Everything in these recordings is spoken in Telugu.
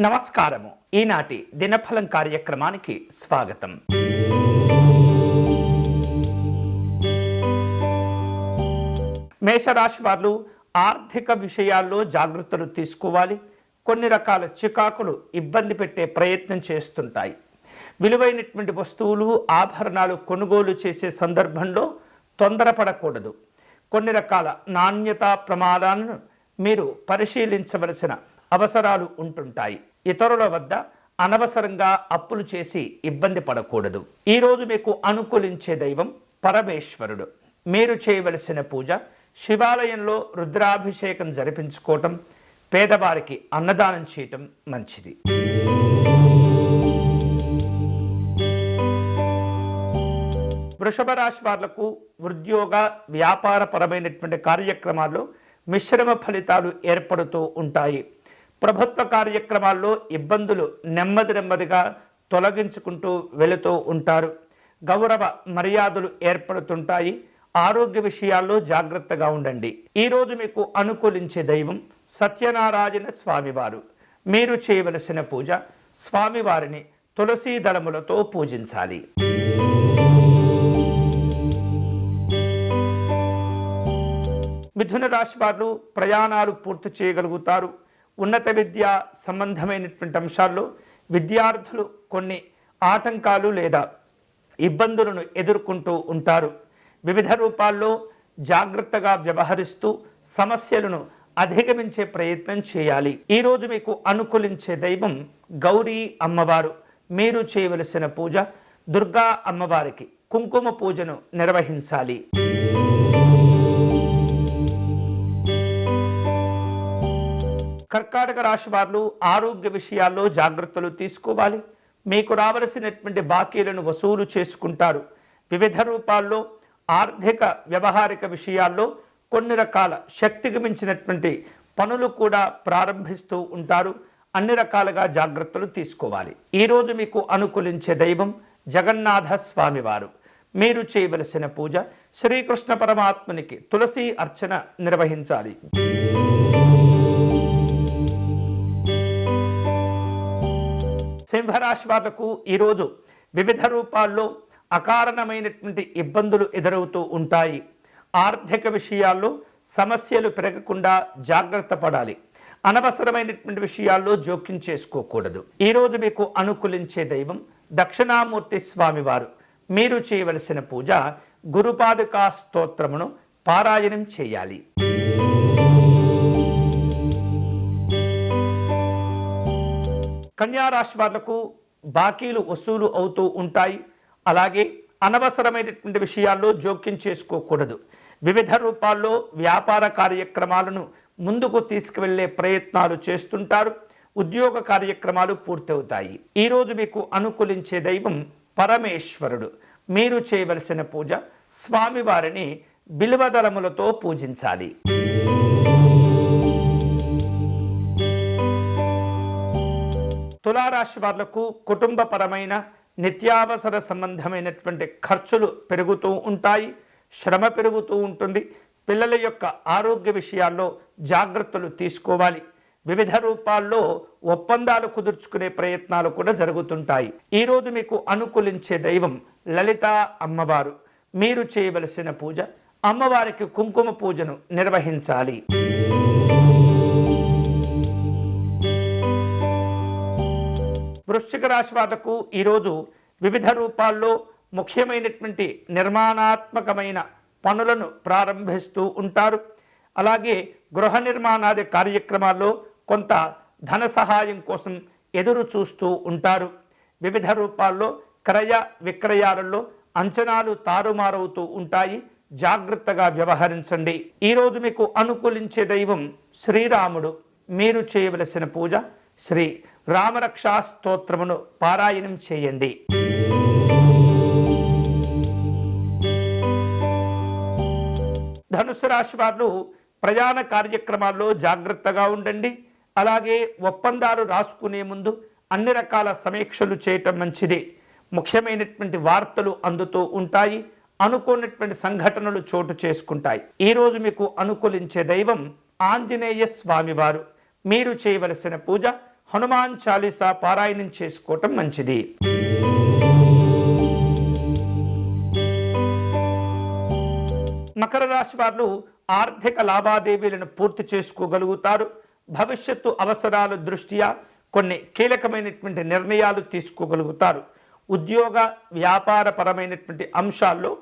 నమస్కారము. ఈనాటి దినఫలం కార్యక్రమానికి స్వాగతం. మేషరాశి వారు ఆర్థిక విషయాల్లో జాగ్రత్తలు తీసుకోవాలి. కొన్ని రకాల చికాకులు ఇబ్బంది పెట్టే ప్రయత్నం చేస్తుంటాయి. విలువైనటువంటి వస్తువులు ఆభరణాలు కొనుగోలు చేసే సందర్భంలో తొందరపడకూడదు. కొన్ని రకాల నాణ్యతా ప్రమాదాలను మీరు పరిశీలించవలసిన అవసరాలు ఉంటుంటాయి. ఇతరుల వద్ద అనవసరంగా అప్పులు చేసి ఇబ్బంది పడకూడదు. ఈరోజు మీకు అనుకూలించే దైవం పరమేశ్వరుడు. మీరు చేయవలసిన పూజ శివాలయంలో రుద్రాభిషేకం జరిపించుకోవటం పేదవారికి అన్నదానం చేయటం మంచిది. వృషభ రాశి వాళ్ళకు ఉద్యోగ వ్యాపారపరమైనటువంటి కార్యక్రమాల్లో మిశ్రమ ఫలితాలు ఏర్పడుతూ ఉంటాయి. ప్రభుత్వ కార్యక్రమాల్లో ఇబ్బందులు నెమ్మది నెమ్మదిగా తొలగించుకుంటూ వెళుతూ ఉంటారు. గౌరవ మర్యాదలు ఏర్పడుతుంటాయి. ఆరోగ్య విషయాల్లో జాగ్రత్తగా ఉండండి. ఈరోజు మీకు అనుకూలించే దైవం సత్యనారాయణ స్వామివారు. మీరు చేయవలసిన పూజ స్వామివారిని తులసీ దళములతో పూజించాలి. మిథున రాశి వారు ప్రయాణాలు పూర్తి చేయగలుగుతారు. ఉన్నత విద్య సంబంధమైనటువంటి అంశాల్లో విద్యార్థులు కొన్ని ఆటంకాలు లేదా ఇబ్బందులను ఎదుర్కొంటూ ఉంటారు. వివిధ రూపాల్లో జాగ్రత్తగా వ్యవహరిస్తూ సమస్యలను అధిగమించే ప్రయత్నం చేయాలి. ఈరోజు మీకు అనుకూలించే దైవం గౌరీ అమ్మవారు. మీరు చేయవలసిన పూజ దుర్గా అమ్మవారికి కుంకుమ పూజను నిర్వహించాలి. కర్కాటక రాశి వారు ఆరోగ్య విషయాల్లో జాగ్రత్తలు తీసుకోవాలి. మీకు రావలసినటువంటి బాకీలను వసూలు చేసుకుంటారు. వివిధ రూపాల్లో ఆర్థిక వ్యవహారిక విషయాల్లో కొన్ని రకాల శక్తికి మించినటువంటి పనులు కూడా ప్రారంభిస్తూ ఉంటారు. అన్ని రకాలుగా జాగ్రత్తలు తీసుకోవాలి. ఈరోజు మీకు అనుకూలించే దైవం జగన్నాథ స్వామివారు. మీరు చేయవలసిన పూజ శ్రీకృష్ణ పరమాత్మునికి తులసి అర్చన నిర్వహించాలి. సింహరాశి వాళ్ళకు ఈరోజు వివిధ రూపాల్లో అకారణమైనటువంటి ఇబ్బందులు ఎదురవుతూ ఉంటాయి. ఆర్థిక విషయాల్లో సమస్యలు పెరగకుండా జాగ్రత్త పడాలి. అనవసరమైనటువంటి విషయాల్లో జోక్యం చేసుకోకూడదు. ఈరోజు మీకు అనుకూలించే దైవం దక్షిణామూర్తి స్వామివారు. మీరు చేయవలసిన పూజ గురుపాదుకా స్తోత్రమును పారాయణం చేయాలి. కన్యారాశి వాళ్ళకు బాకీలు వసూలు అవుతూ ఉంటాయి. అలాగే అనవసరమైనటువంటి విషయాల్లో జోక్యం చేసుకోకూడదు. వివిధ రూపాల్లో వ్యాపార కార్యక్రమాలను ముందుకు తీసుకువెళ్ళే ప్రయత్నాలు చేస్తుంటారు. ఉద్యోగ కార్యక్రమాలు పూర్తవుతాయి. ఈరోజు మీకు అనుకూలించే దైవం పరమేశ్వరుడు. మీరు చేయవలసిన పూజ స్వామివారిని బిల్వదళములతో పూజించాలి. తులారాశి వాళ్ళకు కుటుంబపరమైన నిత్యావసర సంబంధమైనటువంటి ఖర్చులు పెరుగుతూ ఉంటాయి శ్రమ పెరుగుతూ ఉంటుంది. పిల్లల యొక్క ఆరోగ్య విషయాల్లో జాగ్రత్తలు తీసుకోవాలి. వివిధ రూపాల్లో ఒప్పందాలు కుదుర్చుకునే ప్రయత్నాలు కూడా జరుగుతుంటాయి. ఈరోజు మీకు అనుకూలించే దైవం లలిత అమ్మవారు. మీరు చేయవలసిన పూజ అమ్మవారికి కుంకుమ పూజను నిర్వహించాలి. వృశ్చిక రాశి వాళ్ళకు ఈరోజు వివిధ రూపాల్లో ముఖ్యమైనటువంటి నిర్మాణాత్మకమైన పనులను ప్రారంభిస్తూ ఉంటారు. అలాగే గృహ నిర్మాణాది కార్యక్రమాల్లో కొంత ధన సహాయం కోసం ఎదురు చూస్తూ ఉంటారు. వివిధ రూపాల్లో క్రయ విక్రయాలలో అంచనాలు తారుమారవుతూ ఉంటాయి. జాగ్రత్తగా వ్యవహరించండి. ఈరోజు మీకు అనుకూలించే దైవం శ్రీరాముడు. మీరు చేయవలసిన పూజ శ్రీ రామరక్షా స్తోత్రమును పారాయణం చేయండి. ధనుసు రాశి వారు ప్రయాణ కార్యక్రమాల్లో జాగ్రత్తగా ఉండండి. అలాగే ఒప్పందాలు రాసుకునే ముందు అన్ని రకాల సమీక్షలు చేయటం మంచిది. ముఖ్యమైనటువంటి వార్తలు అందుతూ ఉంటాయి. అనుకోనటువంటి సంఘటనలు చోటు చేసుకుంటాయి. ఈరోజు మీకు అనుకూలించే దైవం ఆంజనేయ స్వామివారు మీరు చేయవలసిన పూజ హనుమాన్ చాలీసా పారాయణం చేసుకోవటం మంచిది. మకర రాశి వారు ఆర్థిక లావాదేవీలను పూర్తి చేసుకోగలుగుతారు. భవిష్యత్తు అవసరాల దృష్ట్యా కొన్ని కీలకమైనటువంటి నిర్ణయాలు తీసుకోగలుగుతారు. ఉద్యోగ వ్యాపారపరమైనటువంటి అంశాల్లో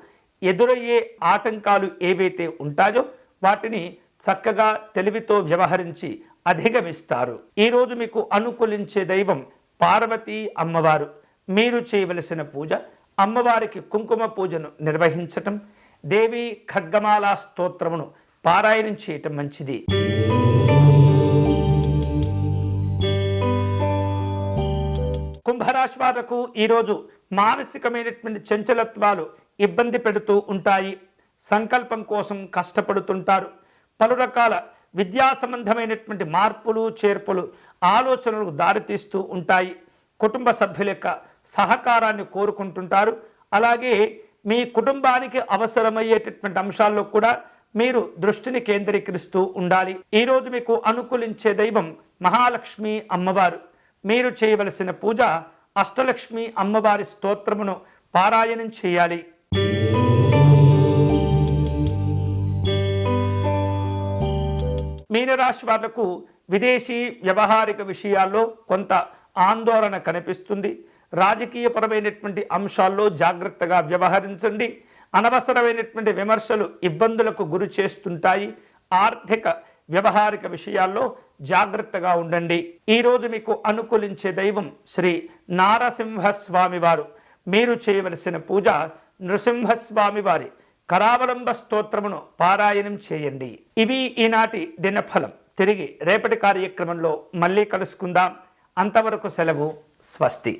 ఎదురయ్యే ఆటంకాలు ఏవైతే ఉంటాయో వాటిని చక్కగా తెలివితో వ్యవహరించి అధిగమిస్తారు. ఈరోజు మీకు అనుకూలించే దైవం పార్వతీ అమ్మవారు. మీరు చేయవలసిన పూజ అమ్మవారికి కుంకుమ పూజను నిర్వహించటం దేవి ఖడ్గమాలా స్తోత్రమును పారాయణం చేయటం మంచిది. కుంభరాశి వారకు ఈరోజు మానసికమైనటువంటి చంచలత్వాలు ఇబ్బంది పెడుతూ ఉంటాయి. సంకల్పం కోసం కష్టపడుతుంటారు. పలు రకాల విద్యా సంబంధమైనటువంటి మార్పులు చేర్పులు ఆలోచనలకు దారితీస్తూ ఉంటాయి. కుటుంబ సభ్యుల యొక్క సహకారాన్ని కోరుకుంటుంటారు. అలాగే మీ కుటుంబానికి అవసరమయ్యేటటువంటి అంశాల్లో కూడా మీరు దృష్టిని కేంద్రీకరిస్తూ ఉండాలి. ఈరోజు మీకు అనుకూలించే దైవం మహాలక్ష్మి అమ్మవారు. మీరు చేయవలసిన పూజ అష్టలక్ష్మి అమ్మవారి స్తోత్రమును పారాయణం చేయాలి. మీనరాశి వాళ్ళకు విదేశీ వ్యవహారిక విషయాల్లో కొంత ఆందోళన కనిపిస్తుంది. రాజకీయపరమైనటువంటి అంశాల్లో జాగ్రత్తగా వ్యవహరించండి. అనవసరమైనటువంటి విమర్శలు ఇబ్బందులకు గురి చేస్తుంటాయి. ఆర్థిక వ్యవహారిక విషయాల్లో జాగ్రత్తగా ఉండండి. ఈరోజు మీకు అనుకూలించే దైవం శ్రీ నారసింహస్వామి వారు. మీరు చేయవలసిన పూజ నృసింహస్వామి వారి కరావలంబ స్తోత్రమును పారాయణం చేయండి. ఇవి ఈనాటి దినఫలం. తిరిగి రేపటి కార్యక్రమంలో మళ్ళీ కలుసుకుందాం. అంతవరకు సెలవు. స్వస్తి.